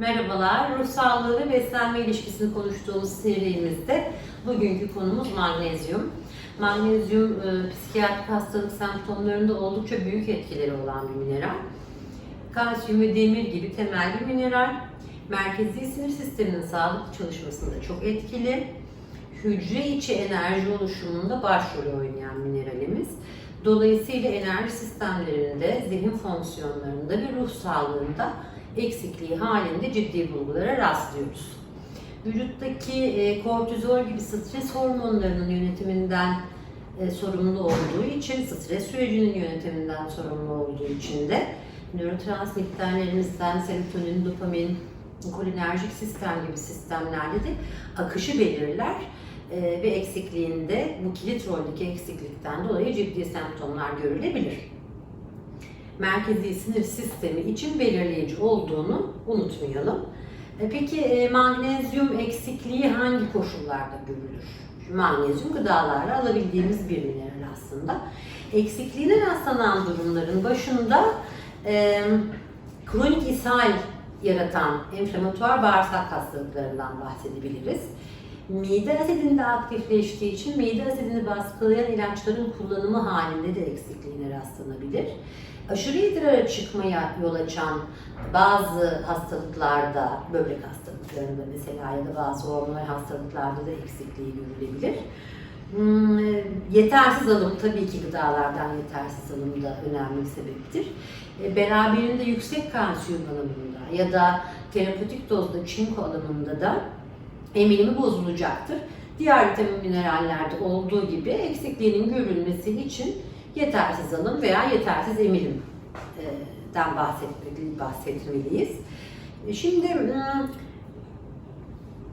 Merhabalar, ruh sağlığı ve beslenme ilişkisini konuştuğumuz serimizde bugünkü konumuz magnezyum. Magnezyum e, psikiyatrik hastalık semptomlarında oldukça büyük etkileri olan bir mineral. Kalsiyum ve demir gibi temel bir mineral. Merkezi sinir sisteminin sağlıklı çalışmasında çok etkili. Hücre içi enerji oluşumunda başrol oynayan mineralimiz. Dolayısıyla enerji sistemlerinde, zihin fonksiyonlarında ve ruh sağlığında eksikliği halinde ciddi bulgulara rastlıyoruz. Vücuttaki e, kortizol gibi stres hormonlarının yönetiminden e, sorumlu olduğu için, stres sürecinin yönetiminden sorumlu olduğu için de nörotransmitterlerimizden serotonin, dopamin, kolinerjik sistem gibi sistemlerde de akışı belirler e, ve eksikliğinde bu kilit roldeki eksiklikten dolayı ciddi semptomlar görülebilir merkezi sinir sistemi için belirleyici olduğunu unutmayalım. E, Peki e, magnezyum eksikliği hangi koşullarda görülür? Magnezyum gıdalarla alabildiğimiz bir mineral aslında. Eksikliğine rastlanan durumların başında e, kronik ishal yaratan enflamatuar bağırsak hastalıklarından bahsedebiliriz. Mide asidinde aktifleştiği için mide asidini baskılayan ilaçların kullanımı halinde de eksikliğine rastlanabilir. Aşırı idrara çıkmaya yol açan bazı hastalıklarda, böbrek hastalıklarında mesela ya da bazı hormonal hastalıklarda da eksikliği görülebilir. Hmm, yetersiz alım tabii ki gıdalardan yetersiz alım da önemli bir sebeptir. E, Beraberinde yüksek kalsiyum alımında ya da terapötik dozda çinko alımında da emilimi bozulacaktır. Diğer vitamin minerallerde olduğu gibi eksikliğinin görülmesi için yetersiz alım veya yetersiz emilimden bahsetmeli, bahsetmeliyiz. Şimdi hmm,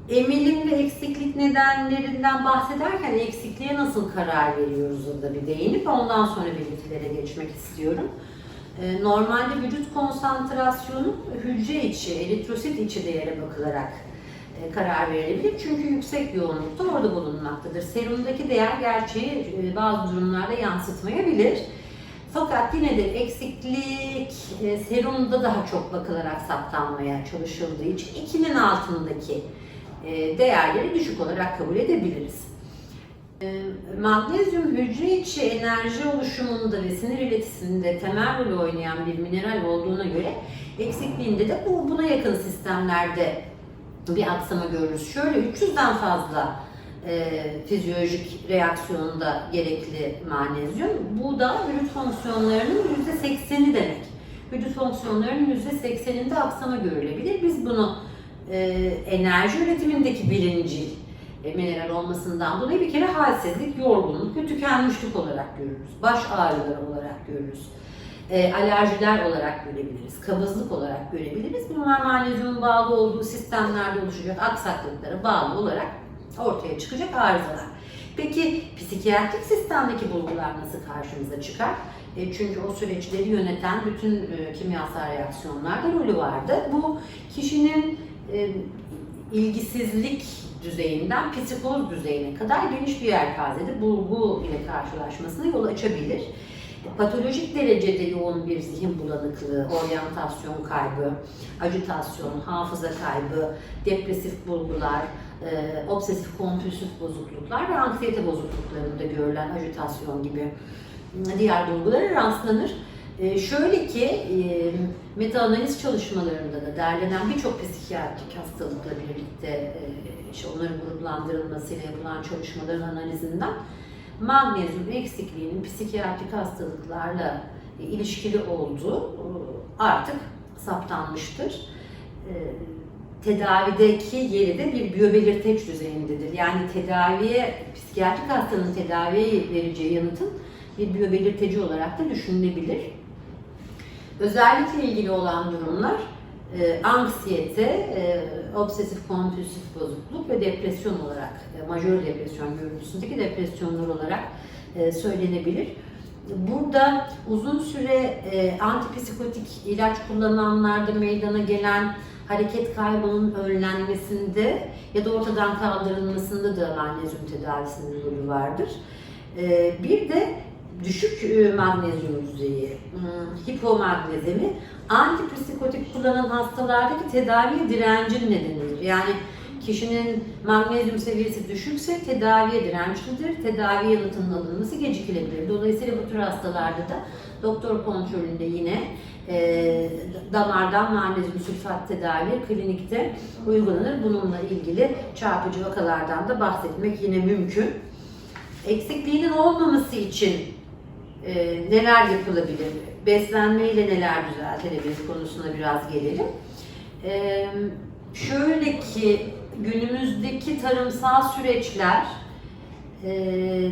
emilim ve eksiklik nedenlerinden bahsederken eksikliğe nasıl karar veriyoruz da bir değinip ondan sonra belirtilere geçmek istiyorum. Normalde vücut konsantrasyonu hücre içi, eritrosit içi değere bakılarak e, karar verilebilir. Çünkü yüksek yoğunlukta orada bulunmaktadır. Serumdaki değer gerçeği e, bazı durumlarda yansıtmayabilir. Fakat yine de eksiklik e, serumda daha çok bakılarak saptanmaya çalışıldığı için 2'nin altındaki e, değerleri düşük olarak kabul edebiliriz. E, Magnezyum hücre içi enerji oluşumunda ve sinir iletisinde temel rol oynayan bir mineral olduğuna göre eksikliğinde de bu buna yakın sistemlerde bir aksama görürüz. Şöyle 300'den fazla e, fizyolojik reaksiyonda gerekli magnezyum. Bu da vücut fonksiyonlarının %80'i demek. Vücut fonksiyonlarının %80'inde aksama görülebilir. Biz bunu e, enerji üretimindeki bilincil e, mineral olmasından dolayı bir kere halsizlik, yorgunluk ve tükenmişlik olarak görürüz. Baş ağrıları olarak görürüz e, alerjiler olarak görebiliriz, kabızlık olarak görebiliriz. Bunlar magnezyumun bağlı olduğu sistemlerde oluşacak aksaklıklara bağlı olarak ortaya çıkacak arızalar. Peki psikiyatrik sistemdeki bulgular nasıl karşımıza çıkar? E, çünkü o süreçleri yöneten bütün e, kimyasal reaksiyonlarda rolü vardı. Bu kişinin e, ilgisizlik düzeyinden psikoz düzeyine kadar geniş bir yelpazede bulgu ile karşılaşmasına yol açabilir patolojik derecede yoğun bir zihin bulanıklığı, oryantasyon kaybı, ajitasyon, hafıza kaybı, depresif bulgular, e, obsesif kompulsif bozukluklar ve anksiyete bozukluklarında görülen ajitasyon gibi diğer bulgulara rastlanır. E, şöyle ki e, meta-analiz çalışmalarında da derlenen birçok psikiyatrik hastalıkla birlikte e, işte onların gruplandırılmasıyla yapılan çalışmaların analizinden magnezyum eksikliğinin psikiyatrik hastalıklarla ilişkili olduğu e, artık saptanmıştır. E, tedavideki yeri de bir biyobelirteç düzeyindedir. Yani tedaviye, psikiyatrik hastanın tedaviye vereceği yanıtın bir biyobelirteci olarak da düşünülebilir. Özellikle ilgili olan durumlar e, anksiyete, e, obsesif kompulsif bozukluk ve depresyon olarak, e, majör depresyon görüntüsündeki depresyonlar olarak e, söylenebilir. Burada uzun süre e, antipsikotik ilaç kullananlarda meydana gelen hareket kaybının önlenmesinde ya da ortadan kaldırılmasında da magnezyum tedavisinin rolü vardır. E, bir de düşük e, magnezyum düzeyi, hmm, hipomagnezemi antipsikotik kullanan hastalardaki tedaviye direncin nedenidir. Yani kişinin magnezyum seviyesi düşükse tedaviye dirençlidir. Tedavi yanıtının alınması gecikilebilir. Dolayısıyla bu tür hastalarda da doktor kontrolünde yine e, damardan magnezyum sülfat tedavi klinikte uygulanır. Bununla ilgili çarpıcı vakalardan da bahsetmek yine mümkün. Eksikliğinin olmaması için e, neler yapılabilir? Beslenme ile neler düzeltilebilir konusuna biraz gelelim. E, şöyle ki günümüzdeki tarımsal süreçler e,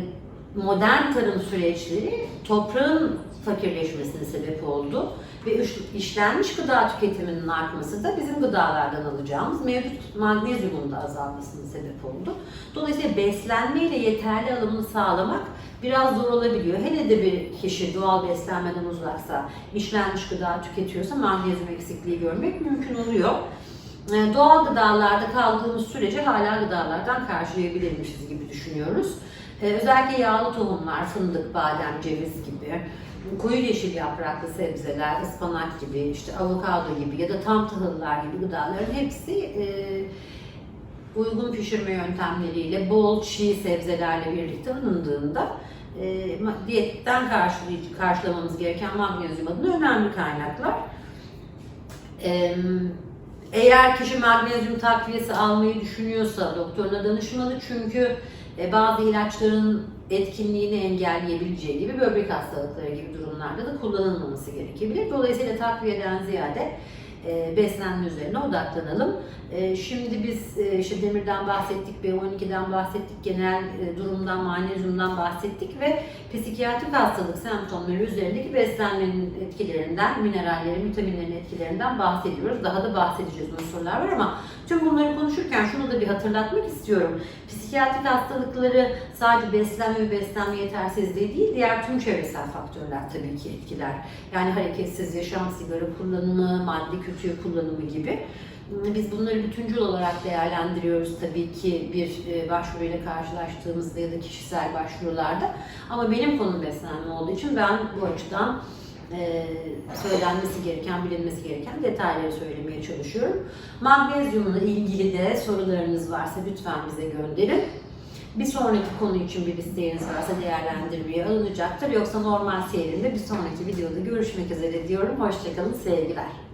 modern tarım süreçleri toprağın fakirleşmesine sebep oldu ve iş- işlenmiş gıda tüketiminin artması da bizim gıdalardan alacağımız mevcut magnezyumun da azalmasına sebep oldu. Dolayısıyla beslenme ile yeterli alımını sağlamak biraz zor olabiliyor. Hele de bir kişi doğal beslenmeden uzaksa, işlenmiş gıda tüketiyorsa magnezyum eksikliği görmek mümkün oluyor. Ee, Doğal gıdalarda kaldığımız sürece hala gıdalardan karşılayabilirmişiz gibi düşünüyoruz. Ee, Özellikle yağlı tohumlar, fındık, badem, ceviz gibi, koyu yeşil yapraklı sebzeler, ıspanak gibi, işte avokado gibi ya da tam tahıllar gibi gıdaların hepsi e, uygun pişirme yöntemleriyle bol çiğ sebzelerle birlikte alındığında e, diyetten karşılayıcı, karşılamamız gereken magnezyum adına önemli kaynaklar. Eee, Eğer kişi magnezyum takviyesi almayı düşünüyorsa doktoruna danışmalı çünkü e, bazı ilaçların etkinliğini engelleyebileceği gibi böbrek hastalıkları gibi durumlarda da kullanılmaması gerekebilir. Dolayısıyla takviyeden ziyade e, beslenme üzerine odaklanalım. E, Şimdi biz e, işte demirden bahsettik, B12'den bahsettik, genel e, durumdan, magnezyumdan bahsettik ve psikiyatrik hastalık semptomları üzerindeki beslenmenin etkilerinden, minerallerin, vitaminlerin etkilerinden bahsediyoruz. Daha da bahsedeceğiz unsurlar var ama tüm bunları konuşurken şunu da bir hatırlatmak istiyorum. Psikiyatrik hastalıkları sadece beslenme ve beslenme yetersizliği değil, diğer tüm çevresel faktörler tabii ki etkiler. Yani hareketsiz yaşam, sigara kullanımı, madde kütüğü kullanımı gibi. Biz bunları bütüncül olarak değerlendiriyoruz tabii ki bir e, başvuruyla karşılaştığımızda ya da kişisel başvurularda. Ama benim konum beslenme olduğu için ben bu açıdan e, söylenmesi gereken, bilinmesi gereken detayları söylemeye çalışıyorum. Magnezyumla ilgili de sorularınız varsa lütfen bize gönderin. Bir sonraki konu için bir isteğiniz varsa değerlendirmeye alınacaktır. Yoksa normal seyrinde bir sonraki videoda görüşmek üzere diyorum. Hoşçakalın, sevgiler.